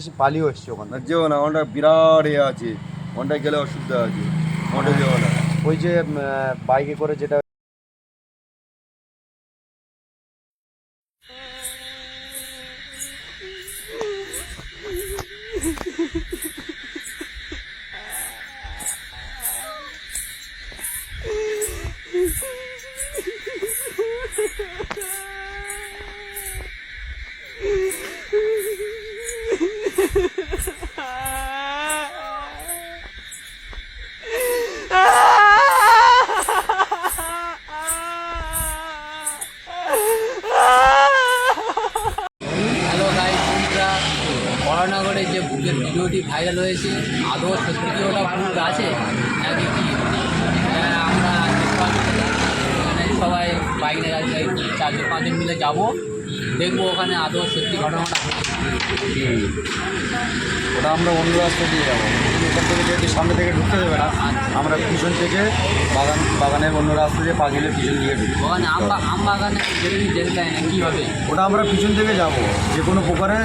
এসে পালিয়েও এসছে ওখানে যেও না ওটা বিরাট ইয়ে আছে। ওটা গেলে অসুবিধা আছে। ওটা যেও না। ওই যে বাইকে করে যেটা যে ভিডিওটি ভাইরাল হয়েছে, আদৌ সত্যি ওটা ভুল আছে? নাকি কি? আমরা সবাই বাইক নিয়ে চারজন পাঁচজন মিলে যাব। দেখব ওখানে আদৌ সত্যি ঘটনাটা ওটা আমরা অন্য রাস্তা দিয়ে যাব। ওখান থেকে যেহেতু সামনে থেকে ঢুকতে দেবে না আমরা পিছন থেকে বাগান বাগানের অন্য রাস্তা দিয়ে পাগিলে পিছন দিয়ে ঢুকবো। ওটা আমরা পিছন থেকে যাব। যে কোনো প্রকারে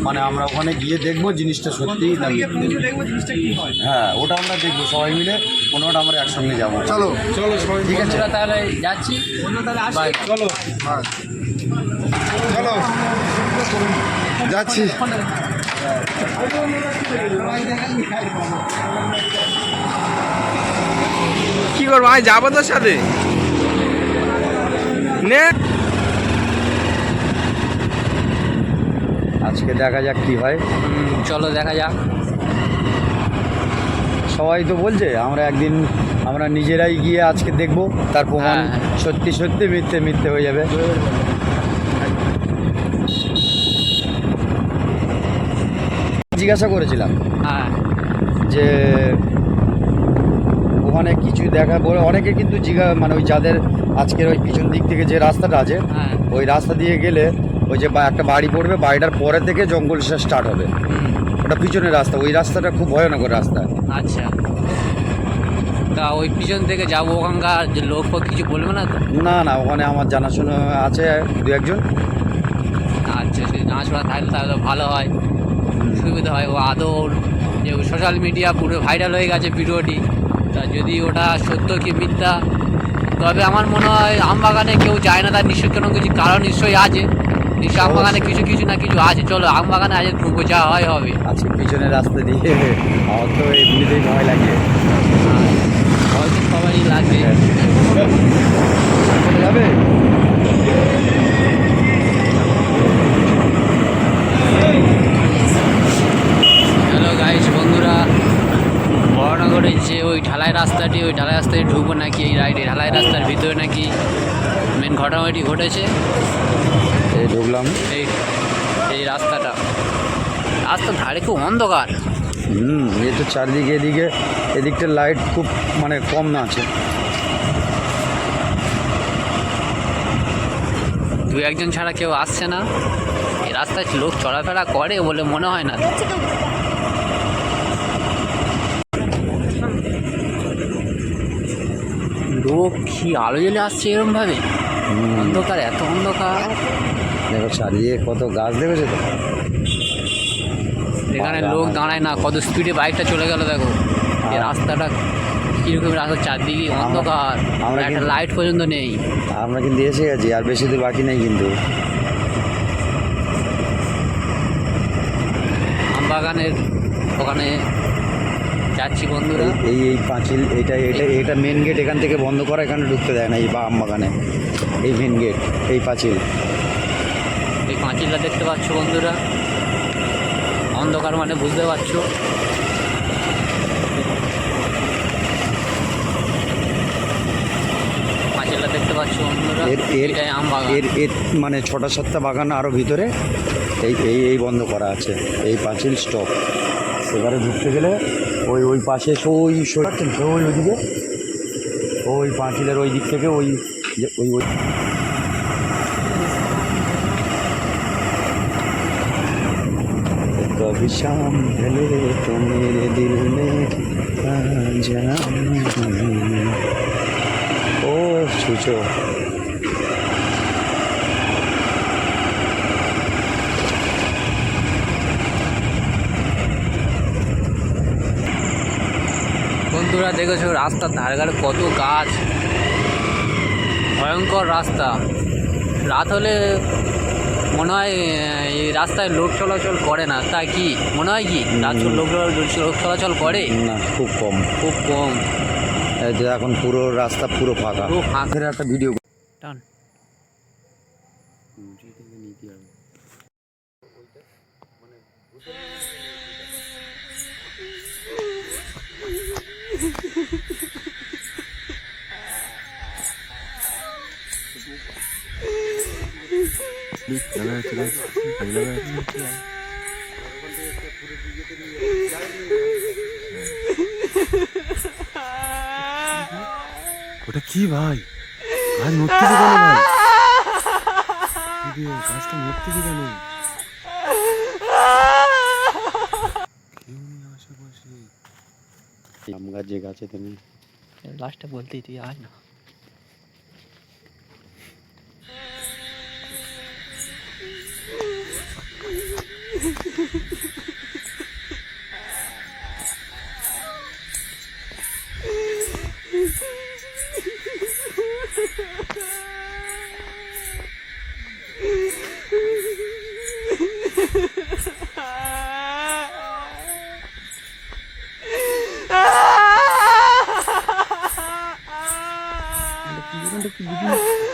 মানে আমরা ওখানে গিয়ে দেখব জিনিসটা সত্যি হ্যাঁ। ওটা আমরা দেখব সবাই মিলে। কোনোটা আমরা একসঙ্গে যাব। চলো চলো সবাই ঠিক আছে। তাহলে যাচ্ছি। চলো। চলো। যাচ্ছি। কি করব আমি যাব তোর সাথে? নে। আজকে দেখা যাক কি হয়। চলো দেখা যাক। সবাই তো বলছে আমরা একদিন আমরা নিজেরাই গিয়ে আজকে দেখব তার প্রমাণ হ্যাঁ, হ্যাঁ। সত্যি সত্যি মিথ্যে মিথ্যে হয়ে যাবে। জিজ্ঞাসা করেছিলাম হ্যাঁ। যে ওখানে কিছু দেখা বলে অনেকে কিন্তু জিজ্ঞা মানে ওই যাদের আজকের ওই পিছন দিক থেকে যে রাস্তাটা আছে হ্যাঁ। ওই রাস্তা দিয়ে গেলে ওই যে একটা বাড়ি পড়বে বাড়িটার পরে থেকে জঙ্গল স্টার্ট হবে। ওটা পিছনের রাস্তা ওই রাস্তাটা খুব ভয়ানক রাস্তা। আচ্ছা। তা ওই পিছন থেকে যাব ওখানকার যে লোক কিছু বলবে না তো? না না ওখানে আমার জানাশোনা আছে দু একজন আচ্ছা জানাশোনা থাকলে তাহলে ভালো হয়। সুবিধা হয় ও আদৌ যে সোশ্যাল মিডিয়া পুরো ভাইরাল হয়ে গেছে ভিডিওটি। তা যদি ওটা সত্য কি মিথ্যা? তবে আমার মনে হয় আমবাগানে কেউ যায় না তার নিশ্চয় কোনো কিছু কারণ নিশ্চয়ই আছে। নিশ্চয় আমবাগানে কিছু কিছু না কিছু আছে। চলো আমবাগানে আজ ঢুকবো যা হয় হবে। আজকে পিছনের রাস্তা দিয়ে আমার তো এমনিতেই ভয় লাগে। হয়তো সবাই লাগবে যাবে হ্যালো গাইস বন্ধুরা বড়নগরের যে ওই ঢালাই রাস্তাটি ওই ঢালাই রাস্তায় ঢুকবো নাকি এই রাইডে? ঢালাই রাস্তার ভিতরে নাকি মেন ঘটনাটি ঘটেছে? এই ঢুকলাম। এই এই রাস্তাটা। রাস্তার ধারে খুব অন্ধকার। হুম এই তো চারদিকে এদিকে এদিকটা লাইট খুব মানে কম না আছে। দু একজন ছাড়া কেউ আসছে না। এই রাস্তায় লোক চলাফেরা করে বলে মনে হয় না। লোক কি আলো জ্বলে আসছে এরমভাবে? অন্ধকার এত অন্ধকার। দেখো চারিদিকে কত গাছ দেখেছ তো? এখানে লোক দাঁড়ায় না কত স্পিডে বাইকটা চলে গেল দেখো। এই রাস্তাটা কীরকম রাস্তা চারদিকে অন্ধকার আমরা একটা লাইট পর্যন্ত নেই। আমরা কিন্তু এসে গেছি আর বেশি দূর বাকি নেই কিন্তু। আমবাগানের ওখানে যাচ্ছি বন্ধুরা। এই- এই পাঁচিল এটা এটা এটা মেন গেট এখান থেকে বন্ধ করা এখানে ঢুকতে দেয় না এই বা আমবাগানে এই মেন গেট এই পাঁচিল। এই পাঁচিলটা দেখতে পাচ্ছ বন্ধুরা। অন্ধকার মানে বুঝতে পারছ। দেখতে পাচ্ছ বন্ধুরা। এর এর আম বাগান। এর এর মানে ছটা সাতটা বাগান আরও ভিতরে এই এই এই বন্ধ করা আছে। এই পাঁচিল স্টপ এবারে ঢুকতে গেলে ওই ওই পাশে ওই সরাচ্ছেন তো ওই ওইদিকে ওই পাঁচিলের ওই দিক থেকে ওই যে ওই ওই कभी शाम ढले तो मेरे दिल में आ जाना ও ছুচো বন্ধুরা দেখেছ রাস্তার ধারে ধারে কত গাছ? ভয়ঙ্কর রাস্তা। রাত হলে মনে হয় এই রাস্তায় লোক চলাচল করে না। তা কি? মনে হয় কি? রাত। লোক লোক চলাচল করে? না খুব কম। খুব কম। এখন পুরো রাস্তা পুরো ফাঁকা। পুরো ফাঁকা। এর একটা ভিডিও টান ওটা কি ভাই? গাছ মরতে ভাই। গাছটা মরতে আম গাছ যে গাছে তুমি লাস্টে বলতেই তুই আয় না। ভূত ভূত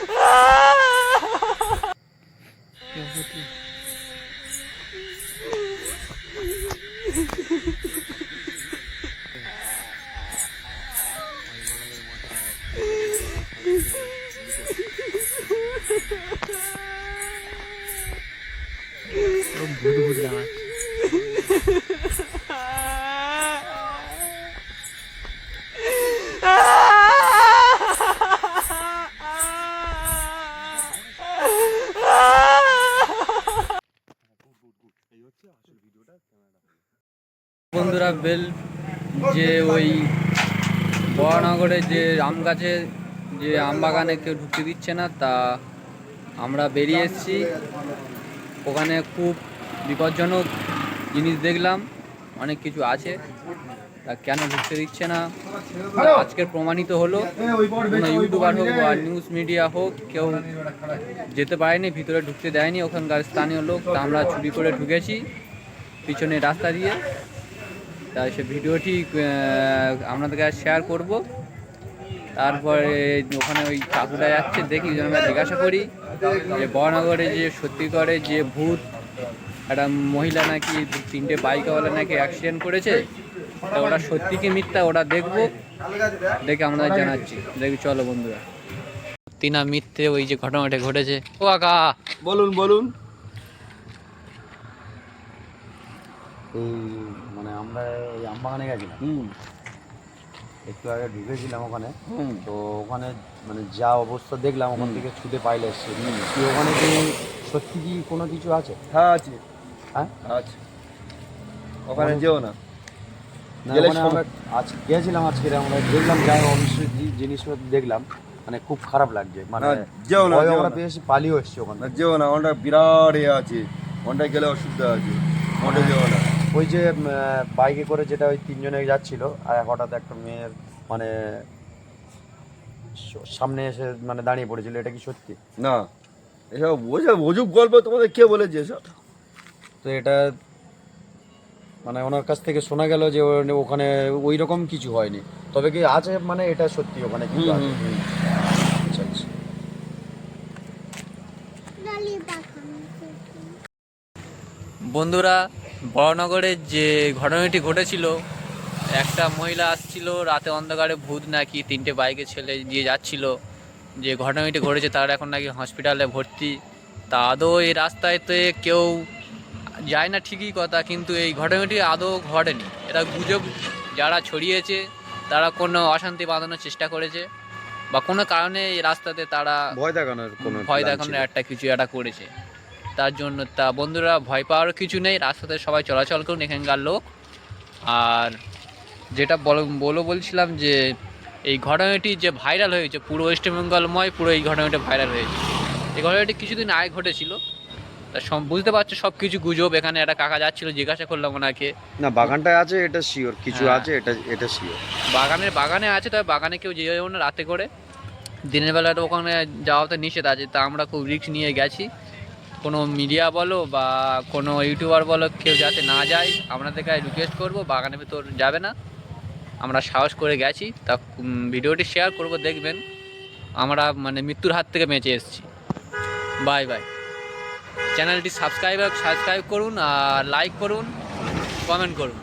বন্ধুরা, বেল যে ওই বড়নগরে যে আম গাছে, যে আম বাগানে কেউ ঢুকতে দিচ্ছে না, তা আমরা বেরিয়ে এসেছি। ওখানে খুব বিপজ্জনক জিনিস দেখলাম, অনেক কিছু আছে, তা কেন ঢুকতে দিচ্ছে না? আজকের প্রমাণিত হলো ইউটিউবার হোক বা নিউজ মিডিয়া হোক, কেউ যেতে পারেনি, ভিতরে ঢুকতে দেয়নি, ওখানকার স্থানীয় লোক, তা আমরা চুরি করে ঢুকেছি, পিছনে রাস্তা দিয়ে। তাই সে ভিডিওটি আপনাদের কাছে শেয়ার করব। তারপরে ওখানে ওই কাকুটা যাচ্ছে, দেখি আমরা জিজ্ঞাসা করি, যে বড়নগরে যে সত্যি করে যে ভূত একটা মহিলা নাকি তিনটে বাইকওয়ালা নাকি অ্যাক্সিডেন্ট করেছে তা ওটা সত্যি কি মিথ্যা ওটা দেখব দেখে আমরা জানাচ্ছি। দেখি চলো বন্ধুরা। তিনা মিথ্যে ওই যে ঘটনাটা ঘটেছে। ও কাকা বলুন বলুন। এই মানে আমরা এই আম বাগানে গেছিলাম। হুম। একটু আগে ঢুকেছিলাম ওখানে। হুম। তো ওখানে মানে যা অবস্থা দেখলাম ওখান থেকে ছুটে পাইলে এসছে। কি ওখানে কি সত্যি কি কোনো কিছু আছে? হ্যাঁ আছে। হ্যাঁ? আছে ওখানে যেও না। না গেলে ওখানে সব- আমরা আজ গিয়েছিলাম আজকে আমরা দেখলাম যা অবশ্যই যে জিনিসপত্র দেখলাম মানে খুব খারাপ লাগছে মানে না, যেও না, আমরা পেয়েছি পালিয়েও এসছি ওখানে না যেও না ওটা বিরাট ইয়ে আছে। ওটা গেলে অসুবিধা আছে। ওটা যেও না। ওই যে বাইকে করে যেটা ওই তিনজনে যাচ্ছিল আর হঠাৎ একটা মেয়ের মানে সামনে এসে মানে দাঁড়িয়ে পড়েছিল এটা কি সত্যি? না এসব বোঝা অজুব গল্প তোমাদের কে বলেছে এসব? তো এটা মানে ওনার কাছ থেকে শোনা গেল যে ওখানে ওই রকম কিছু হয়নি। তবে কি আছে মানে এটা সত্যি ওখানে কিছু আছে। আচ্ছা আচ্ছা। বন্ধুরা বড়নগরে যে ঘটনাটি ঘটেছিল একটা মহিলা আসছিল রাতে অন্ধকারে ভূত নাকি তিনটে বাইকে ছেলে দিয়ে যাচ্ছিল। যে ঘটনাটি ঘটেছে তার এখন নাকি হসপিটালে ভর্তি। তা আদৌ এই রাস্তাতে কেউ যায় না ঠিকই কথা কিন্তু এই ঘটনাটি আদৌ ঘটেনি। এটা গুজব যারা ছড়িয়েছে তারা কোনো অশান্তি বাঁধানোর চেষ্টা করেছে বা কোনো কারণে এই রাস্তাতে তারা ভয় দেখানোর কোনো ভয় দেখানোর একটা কিছু একটা করেছে। তার জন্য তা বন্ধুরা ভয় পাওয়ার কিছু নেই রাস্তাতে সবাই চলাচল করুন এখানকার লোক। আর যেটা বলো বলো বলছিলাম যে এই ঘটনাটি যে ভাইরাল হয়েছে পুরো ওয়েস্ট বেঙ্গলময় পুরো এই ঘটনাটি ভাইরাল হয়েছে। এই ঘটনাটি কিছুদিন আগে ঘটেছিল। তা তা সব বুঝতে পারছ সব কিছু গুজব এখানে একটা কাকা যাচ্ছিল জিজ্ঞাসা করলাম ওনাকে। না বাগানটা আছে এটা শিওর কিছু হ্যাঁ। আছে এটা এটা শিওর বাগানের বাগানে আছে তবে বাগানে কেউ যেও না রাতে করে। দিনের বেলা তো ওখানে যাওয়াতে নিষেধ আছে তা আমরা খুব রিস্ক নিয়ে গেছি। কোনো মিডিয়া বলো বা কোনো ইউটিউবার বলো কেউ যাতে না যায় আপনাদেরকে রিকোয়েস্ট করব বাগানের ভেতর যাবে না। আমরা সাহস করে গেছি তা ভিডিওটি শেয়ার করব দেখবেন। আমরা মানে মৃত্যুর হাত থেকে বেঁচে এসেছি। বাই বাই চ্যানেলটি সাবস্ক্রাইব সাবস্ক্রাইব করুন আর লাইক করুন কমেন্ট করুন।